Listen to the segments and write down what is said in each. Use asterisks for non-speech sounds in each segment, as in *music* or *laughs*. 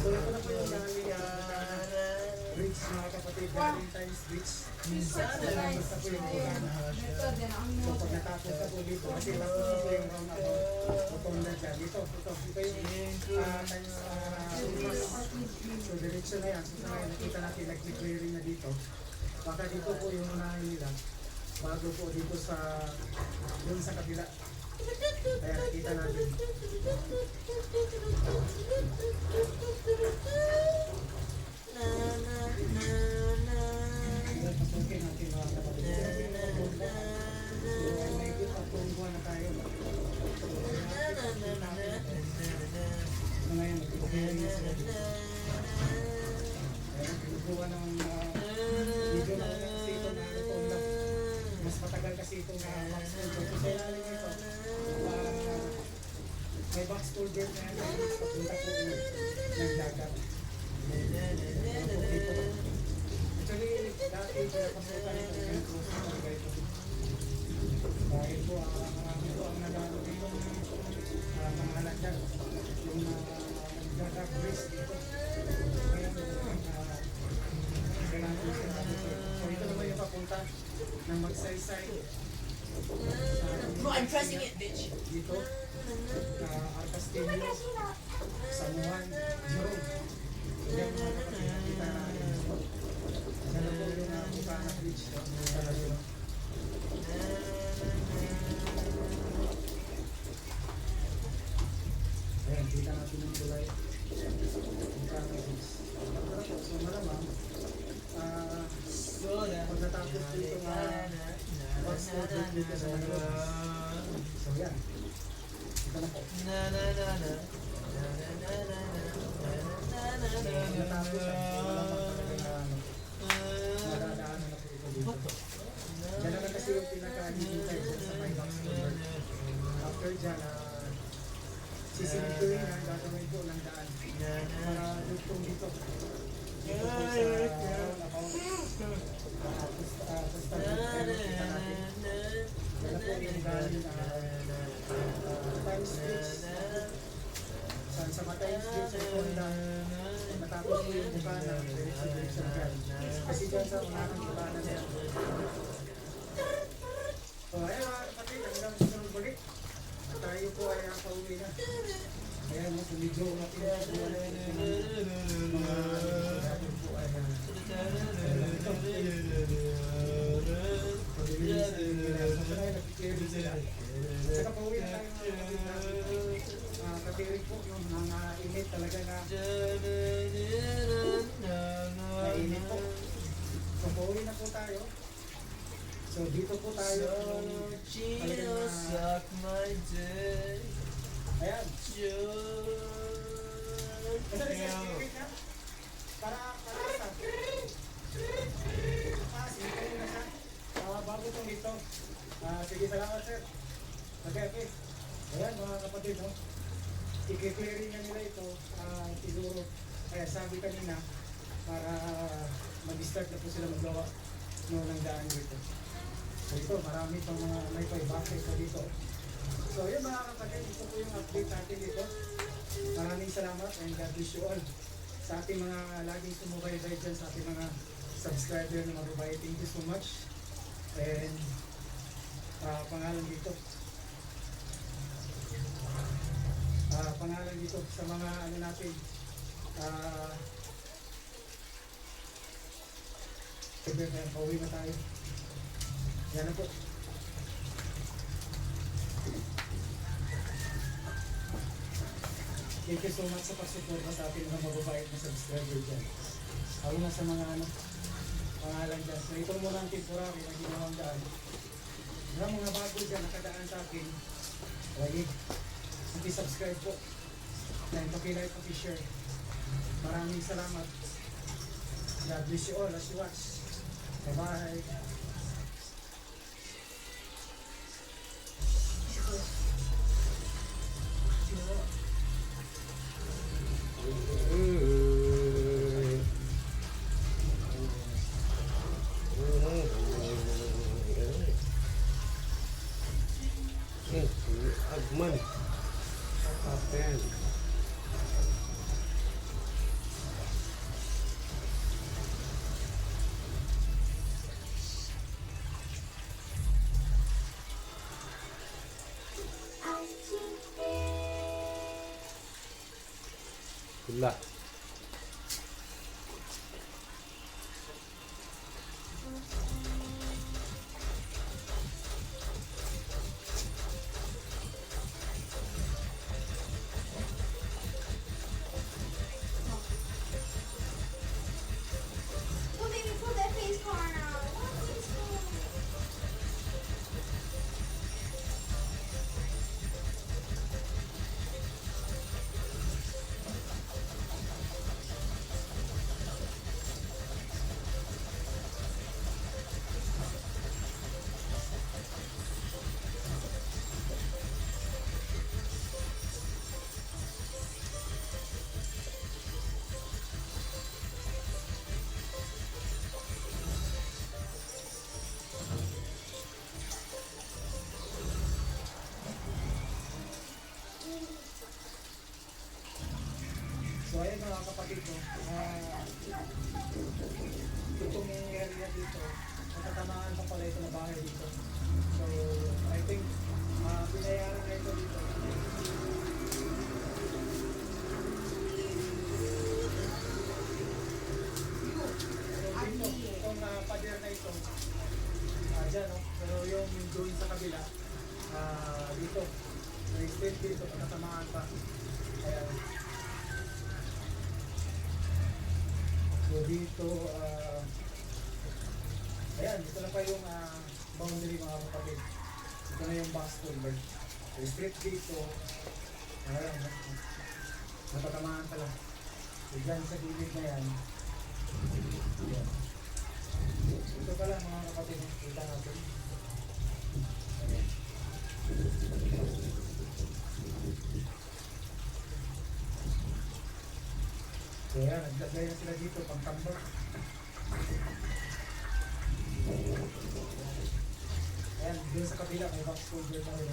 Na uh, bridge mga kapatid, Valentine's Bridge. Salamat sa po yung bukana. So pag natapos na po dito, kasi na po yung roundabout, rotonda dyan. Dito, ito, ito yung uh, times uh, na yan. So sa na dito. Baka dito po yung unahin nila bago po dito sa doon sa kabila. Kaya nakita natin. Ngayon, nagbubuwa ng uh, may box culture na yan, ay papunta po ng dagat. Dito. Actually, dati pinapasukan ito ng cruise na talaga ito. Dahil po, uh, marami po ang nagano dito ng mga halagdag. Yung uh, nagdadag race dito. Ngayon, uh, kailangan po siya natin ito. So ito naman yung papunta ng magsaysay. No, I'm pressing it, bitch. Dito, uh, Arcastillo, San Juan, Jerome. Yan mga kapatid, nakita natin. Yan na po yung uh, Bukana Bridge. Sa Laguna. Ayan, kita natin yung tulay. Bukana Bridge. So malamang, ah, pag natapos dito nga, what's the dito sa Laguna. So yan. Naman kasi yung pinaka-hintay dyan sa my box cover. After dyan, uh, sisimituin na gagawin po ng daan. Para dugtong dito. Dito po sa roundabout. Tapos, ah, sa start ng time, kita natin. Yan na po yung galing na Times Bridge. Sa, sa mga Times Bridge, sa Honda. Matapos po yung bukana, diretso-diretso na dyan. Kasi dyan sa unang bukana na yan. So, ayun mga kapatid, hanggang susunod ulit. At tayo po ay pauwi na. Ayan, mas medyo natin mga natin po ay. Pag-release na yung. So, sa ngayon, nag-clear sila. Saka na tayo mga kapatid natin. Po yung mga init talaga na nainit po. So, pauwi na po tayo. So, dito po tayo. Ah, Suck my dick. ayan. Na. Para, para sa. Ah, sige kayo na siya. Ah, bago itong dito. Ah, sige, salamat sir. Okay, okay. Ayan mga kapatid, no? I-clearing na nila ito. Ah, siguro, kaya sabi kanina, para mag-start na po sila magawa no, ng daan dito. So ito, marami pang mga may pay bakit pa dito. So yun mga kapatid, ito po yung update natin dito. Maraming salamat and God bless you all. Sa ating mga laging sumubaybay dyan, sa ating mga subscriber na mababae, thank you so much. And ah, pangalan dito. Ah, pangalan dito sa mga ano natin. Ah, Sige, pauwi na tayo. Yan na po. Thank you so much sa pagsuporta sa ating mga mababait na subscriber dyan. Lalo na sa mga ano, pangalan dyan. So ito muna ang temporary na ginawang daan. Mga mga bago dyan nakadaan sa akin. Lagi. Paki-subscribe po. And paki-like, paki-share. Maraming salamat. God bless you all as you watch. Bye-bye. Agman. Sila. Dito, ah, ayan, dito na pa yung ah, boundary mga kapatid. Ito na yung box culvert. So straight dito, ayan, natatamaan pala. So dyan sa gilid na yan, ayan. Ito pala mga kapatid, kita natin. Ayan. Yan, naglagay na sila dito pang tambak. Ayan, dun sa kabila may box culvert na rin.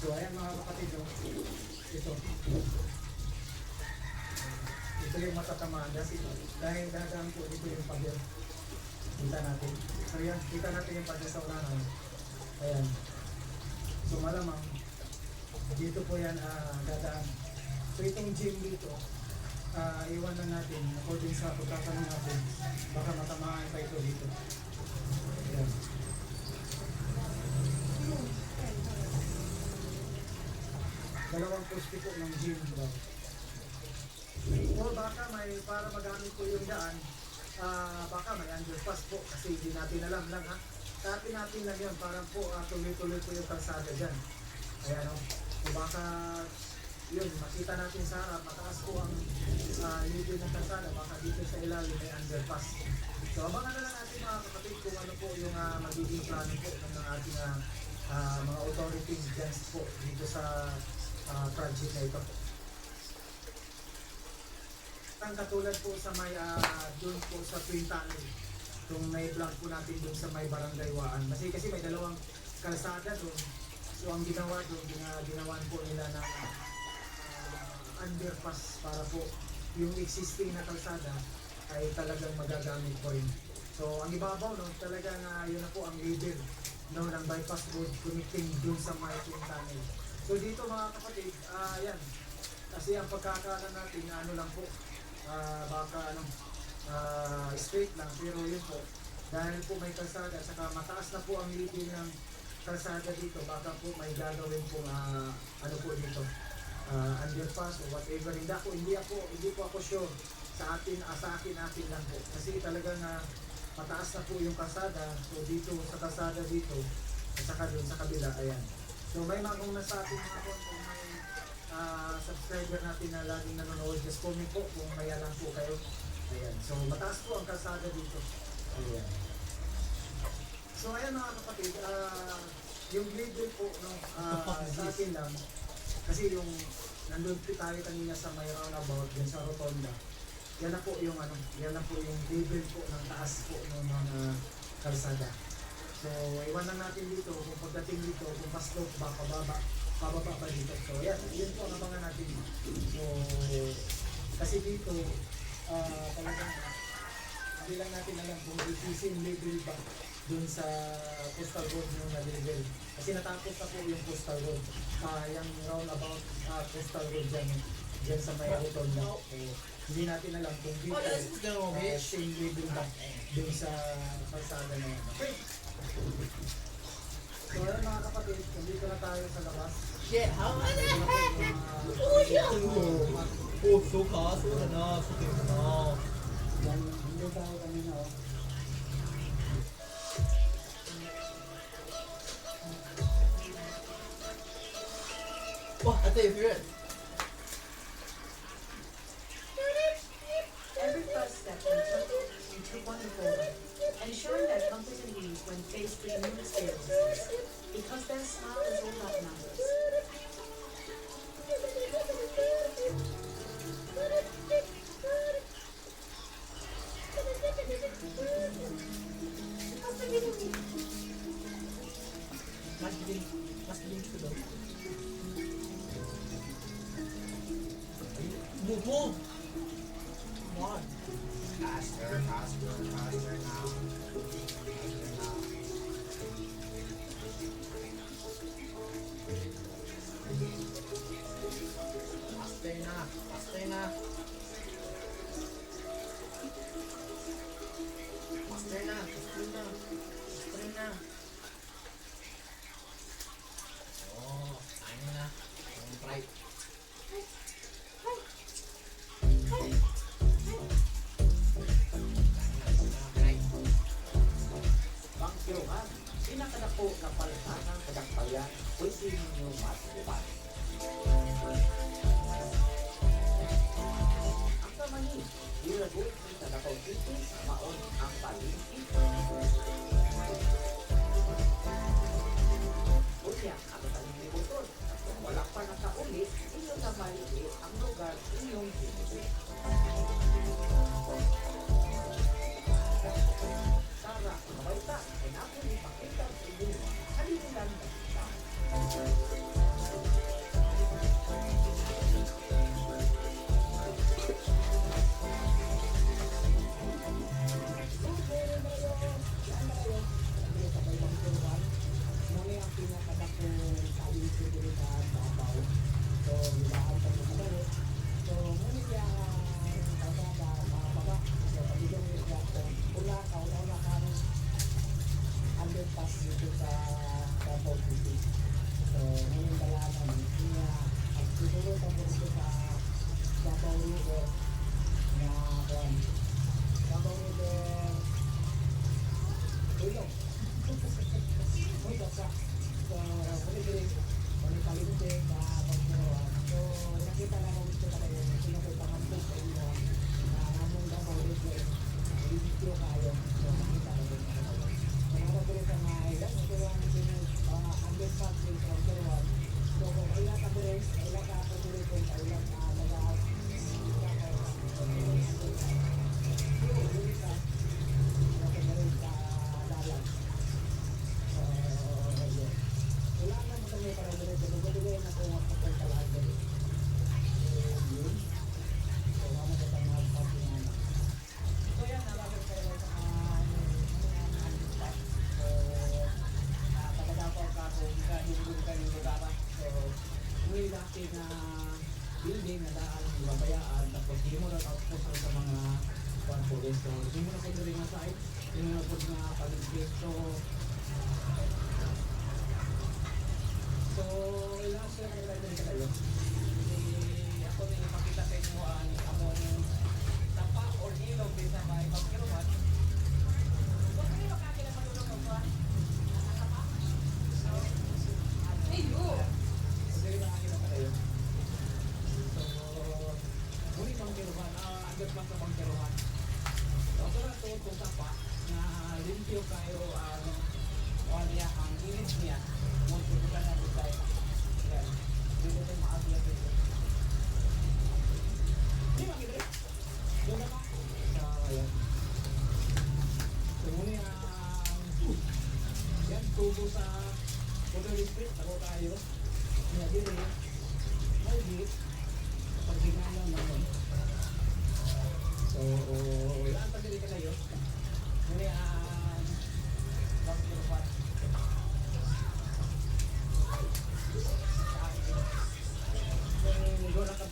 So ayan mga kapatid, oh. Ito. Ito yung matatamaan kasi dahil dadaan po dito yung pader. Kita natin. So yan, kita natin yung pader sa unahan. Ayan. So malamang dito po yan ah, dadaan. So itong gym dito, ah, iwan na natin according sa pagkatanong natin. Baka matamaan pa ito dito. Ayan. Dalawang poste po ng gym daw. O baka may para magamit po yung daan, ah baka may underpass po kasi hindi natin alam lang ha. Dati natin lang yan para po ah, tuloy-tuloy po yung kalsada dyan. Ayan o. So baka yun, makita natin sa harap, mataas po ang uh, ng kalsada, baka dito sa ilalim may underpass. So abangan na lang natin mga kapatid kung ano po yung ah, magiging plano po ng ng ating ah, ah, mga authorities dyan po dito sa ah, project na ito. Ang katulad po sa may uh, doon po sa Twin Tunnel. May vlog po natin doon sa may Barangay Waan. Kasi kasi may dalawang kalsada doon. So ang ginawa doon, gina, ginawan po nila ng ah, underpass para po yung existing na kalsada ay talagang magagamit po rin. So ang ibabaw no, talagang uh, yun na po ang level no, ng bypass road connecting doon sa may Twin Tunnel. So dito mga kapatid, ah yan, kasi ang pagkakala natin, ano lang po, ah, baka ano, ah, straight lang, pero yun po, dahil po may kalsada, saka mataas na po ang level ng kalsada dito, baka po may gagawin po, ah, ano po dito, ah, underpass o whatever. Hindi ako, hindi ako, hindi po ako sure sa atin, ah, sa akin, atin lang po. Kasi talagang ah, mataas na po yung kalsada, so dito, sa kalsada dito, at saka doon sa kabila, ayan. So may mga kung nasa ating mga kung kung may ah, subscriber natin na laging nanonood, just comment po kung may alam po kayo. Ayan. So mataas po ang kalsada dito. Ayan. So ayan mga kapatid, ah, yung level po no, ah, *laughs* sa atin lang, kasi yung nandun po tayo kanina sa may roundabout, dyan sa rotonda, yan na po yung ano, yan na po yung level po ng taas po ng mga kalsada. So, iwan lang natin dito kung pagdating dito, kung mas slope ba, pababa, pababa ba dito. So, yan, yun po ang abangan natin. So, kasi dito, uh, talagang, hindi lang natin alam kung decreasing level ba dun sa coastal road yung na-deliver. Kasi natapos na po yung coastal road. Uh, yung roundabout ah, uh, coastal road dyan, dyan sa may hotel na. Eh, hindi natin alam kung dito, uh, same level ba dun sa kalsada na yan. Okay. So ayun mga kapatid, nandito na tayo sa labas. Yeah, how the heck? Kuya! Puso ka, suka na, so suka na. Nandito tayo kami na oh. Wah, ate, favorite. Every first step, you took one and four, ensuring that comfort and when faced with new experiences, because their smile is all that matters.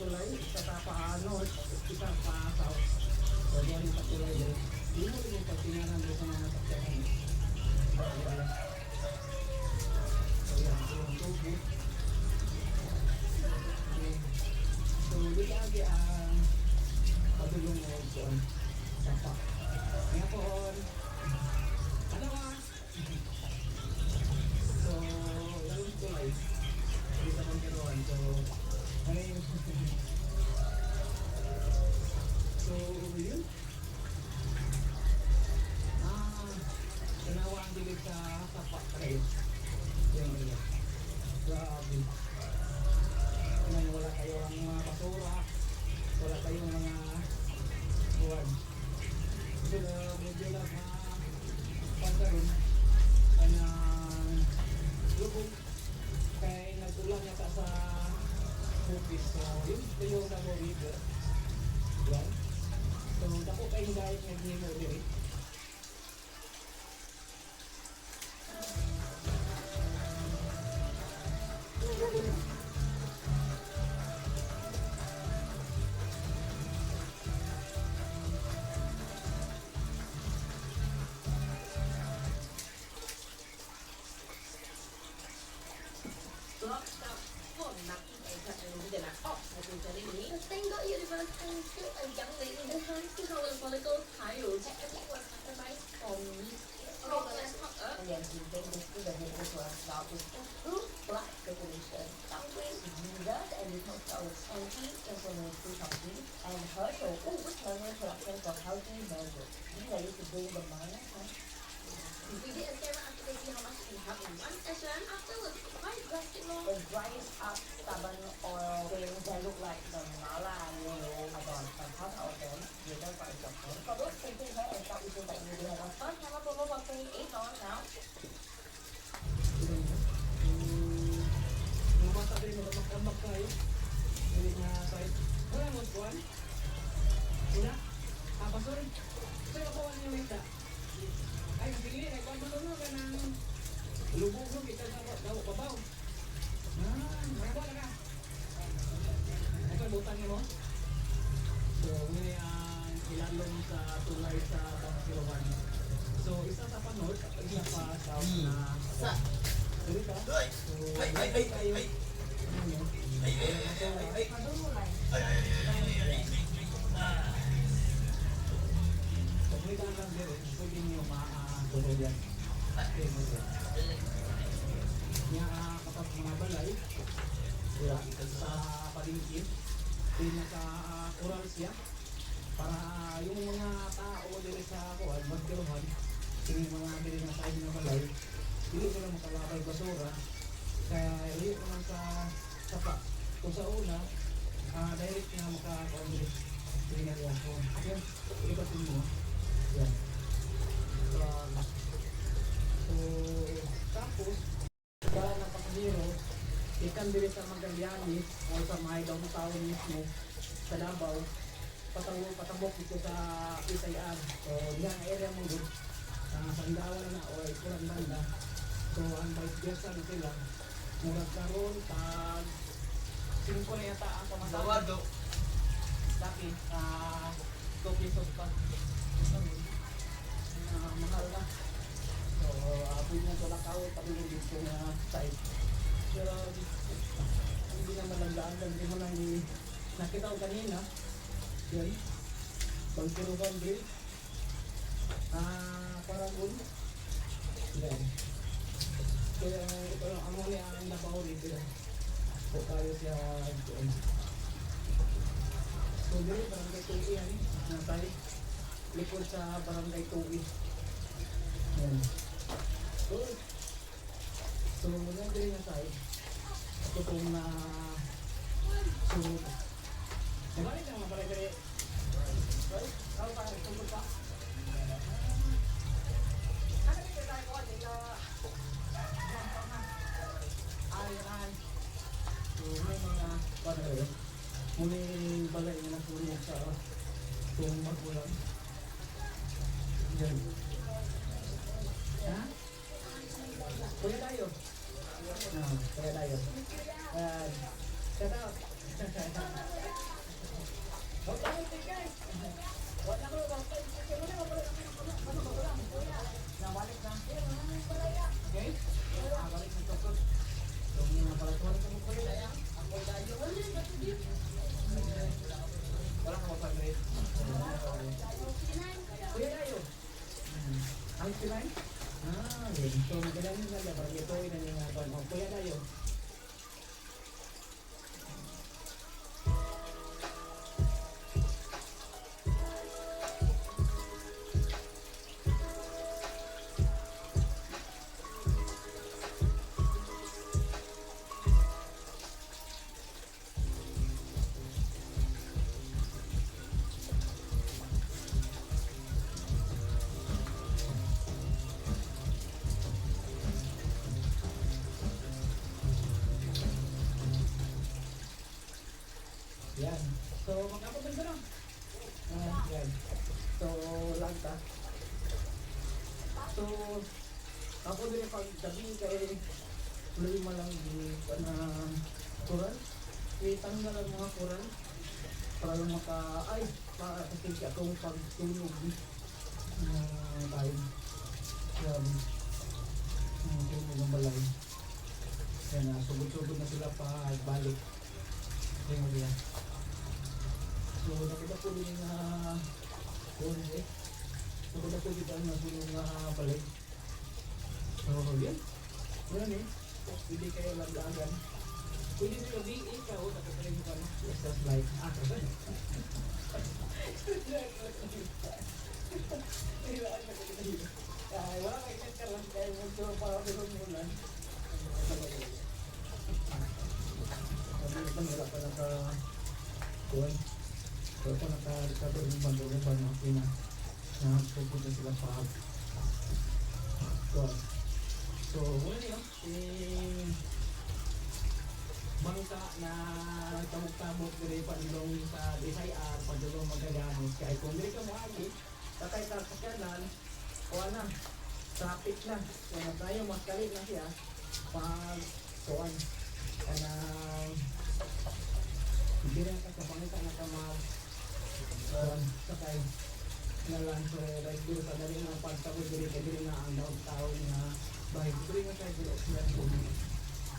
Katulay, isa sa paano, isa pa. So, doon ang katulay din. Hindi mo rin yung pagtinanan doon sa mga nasakyan. So, yung di lagi ang padulong mo doon sa pa. Ngayon, ano ka? So, yung tulay. Hindi sa pangkiruan. So, ngayon, so, yun. Ah, ginawa ang dilig sa tapak kayo. Yung yun. Grabe. Ngayon, wala kayong mga basura. Wala kayong mga buwan. Pero medyo lang na pagkaroon. Kanang lubog. Kaya nagtulang yata sa bukis. So, yun, tuyo na mo river. Yan. So, dako kayo guys, nag-nemo black population, downgrade users and become with anti-inflammatory company and which learning production for healthy measures. These are to bring the mind, huh? We did a seven after they see how much help in one session. Afterwards, quite drastic. It dries up stubborn oil things that look like the mala nail about from half our them, later for example. For those taking hair and scalp issues like you, we have a first hammer promo for $28 now. Magamak-amak kayo. Hindi na side. Wala mo, buwan. Sina? Ah, pasol. Sa'yo ako wala yung mita. Ay, pili, ay, kung maluno ka ng lubog-lubog, kita sa daw, babaw. Ah, marabo na ka. Ay, kung butang niyo mo. So, may ang sa tulay sa Pangkilawan. So, isa sa panod, isa pa south na Sa. Dili ay, ay, ay, ay. Ay, ay, ay, ay, ay. Pag may dalang din, pwede niyo makatulog yan. Okay, mo yan. Nga, ah, kapag mga balay, yeah, sa palingkit, din naka oral siya, para yung mga tao dili sa kuwan, magkiruhan, yung mga dili na sa ng balay, hindi lang makalabay basura, kaya hindi lang sa sapa. Kung sa una, ah direct na maka-congress. Hindi na yan. Ikatin mo. Yan. So, so, tapos, para ng pasahero, ikan dili sa Magallanes o sa mga downtown mismo sa Davao, patawag patabok dito sa Isayag. So, yan area mo doon. Uh, Sandawan na o kurang banda. So, ang vice versa dito lang. Murag karon pag 5 na yata ang pamasahe. Sawado. Dati, ah, 2 pesos pa. Ah, mahal na. So, uh, pwede na ito lakaw, patuloy dito na side. Pero, hindi na malaglaan lang. Hindi mo i- nakita ko kanina. Yan. Pagkirugan grill. Ah, paragon. Yan. Kaya ito lang, amo ni ang nabaw dito. So, tayo. So, dito, barangay Tuwi yan. Likod sa barangay Tuwi. Yan. Good. So, nandun na tayo. Ito na sunod. Nabalik na mga paano kayo? Muling balay nga nasunog sa itong magulang. Yan. Ha? Kuya tayo. Ah, kuya tayo. Ah, shout out. *laughs* Okay, okay, guys. Wala ko ba? Nabalik na. Okay? Nabalik na to. So, may nabalik ko rin kuya tayo. Ako tayo. Wala ka mapag-rate. Ang pilay? Ah, yun. So, magalang nila niya. Parang ito ay nangyayabang. O, kuya tayo. Yan. So, magkakapaganda lang. Ah, yan. So, lagta. So, ako din pag gabi kay tuloy mo lang di na kural. Itanggal ang mga kural para lang maka ay para kasi akong pagtulog na time. Grabe. Ang tulog ng balay. Yan na, sugod-sugod na sila pa balik. Ayun mo yan. So, nakita ko din na kung eh. Nakita ko din na sunog na balik. So, yan. Yan eh. Pwede kayo laglagan. Pwede nyo nakatarin mo ka na. Yes, that's like, ah, kasi. Ay, wala kayo ka lang kaya mo ito para tulong mo lang. Sabi ko, nahirapan na ka kuwan. So, ako naka-recover yung bandulong ba na pina na pupunta sila pa kuwan. So, muna niyo, yung bangka na tamok-tamok dire pandong sa Bisaya, pandong magagamit. Kaya kung dire ka mo agi, tatay ka sa kanan, kuwan na, traffic na. Kaya tayo, maskalit na siya pag kuwan. Kaya hindi rin ka kapangita na ka mag kuwan, sakay na lang so like dito sa dali nga pagtawid diri kay diri nga ang daw tao nga bahay diri nga kay ko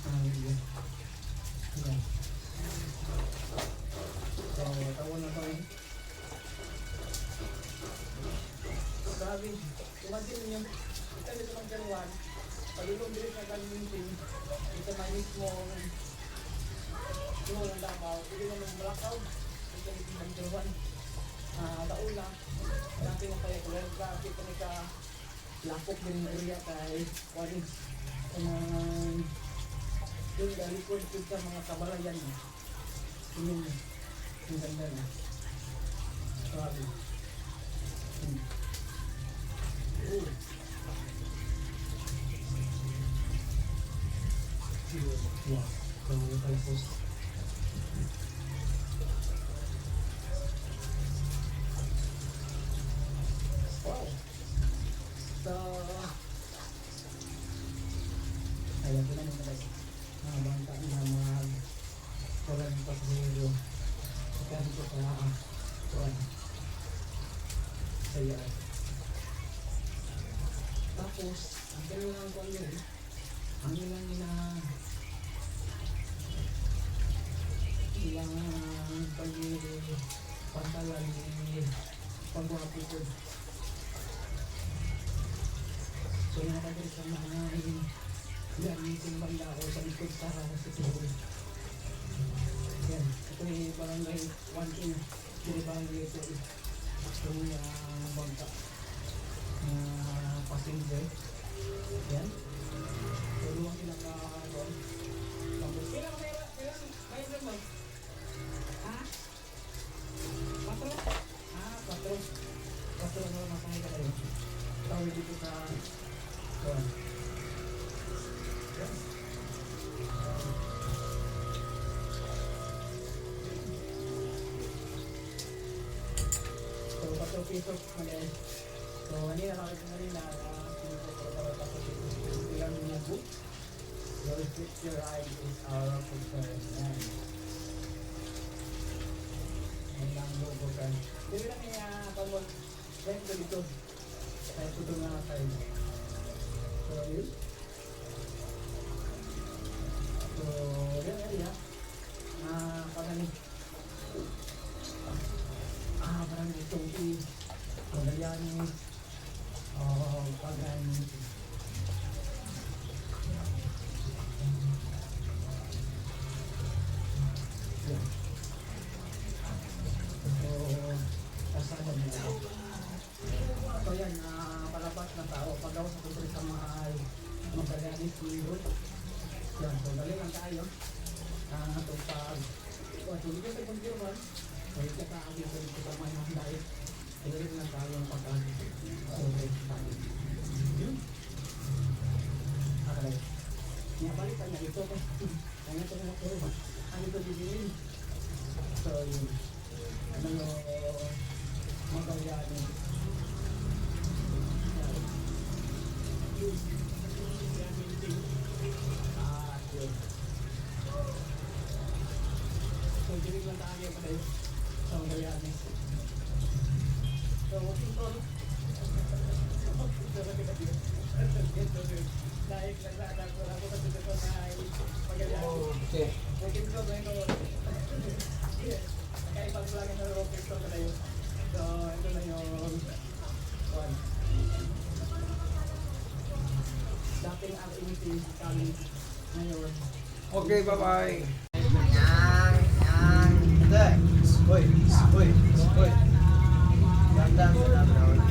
ah yun yan so tawon na tayo grabe imagine niyo dito ng Januan pagulong diri sa Kalimantin ito may mismo Ano lang Davao, hindi nang malakaw. Ito dito ng Januan. Ah, daula. Dati mo kaya kaya grabe kami ka lapok din ng area kay Juanis. Um, yung galikod ko sa mga kabalayan mo. Yung ganda na. Grabe. Hmm. Oh. Wow. Grabe pala post. Wow. So, ayan ko naman guys. Mga bangka na mga kulang ng pasahero. Kaya dito sa uh, kuwan. Sa So, ini adalah Your future eye is our concern. Yan. Yan lang logo kan. Dili lang niya pag Right ko dito. Kaya ito nga tayo. So, yun. So, yun area. Ah, parang ah, parang itong i Pagalian oh, pagan Yan. So, kasama nila. So yan, uh, palapas na tao. Pag ako sa kultura sa mga magagalit nilo. Yan, so dali lang tayo. Ah, uh, itong pag... O, tuloy ko sa kultura. So, ito ka agad sa dito sa mga dahil. Dali lang tayo ang pagkakas. So, okay, tayo. Yun. Okay. Nga balik ka na ito. Kaya ito na ito. Ano ito bibili? So, yun. Ano yung magagalit. Ah, yun. So, dinig lang tayo sa Magallanes. So, working for Naik naglala ko lang ako kasi dito na Magallanes. Okay. Working for ko Nakaibang vlog na working for tayo. So, ito na yung one. Dating initi kami ngayon. Okay, bye-bye. Hoy, hoy, hoy. Dandan sa dapat.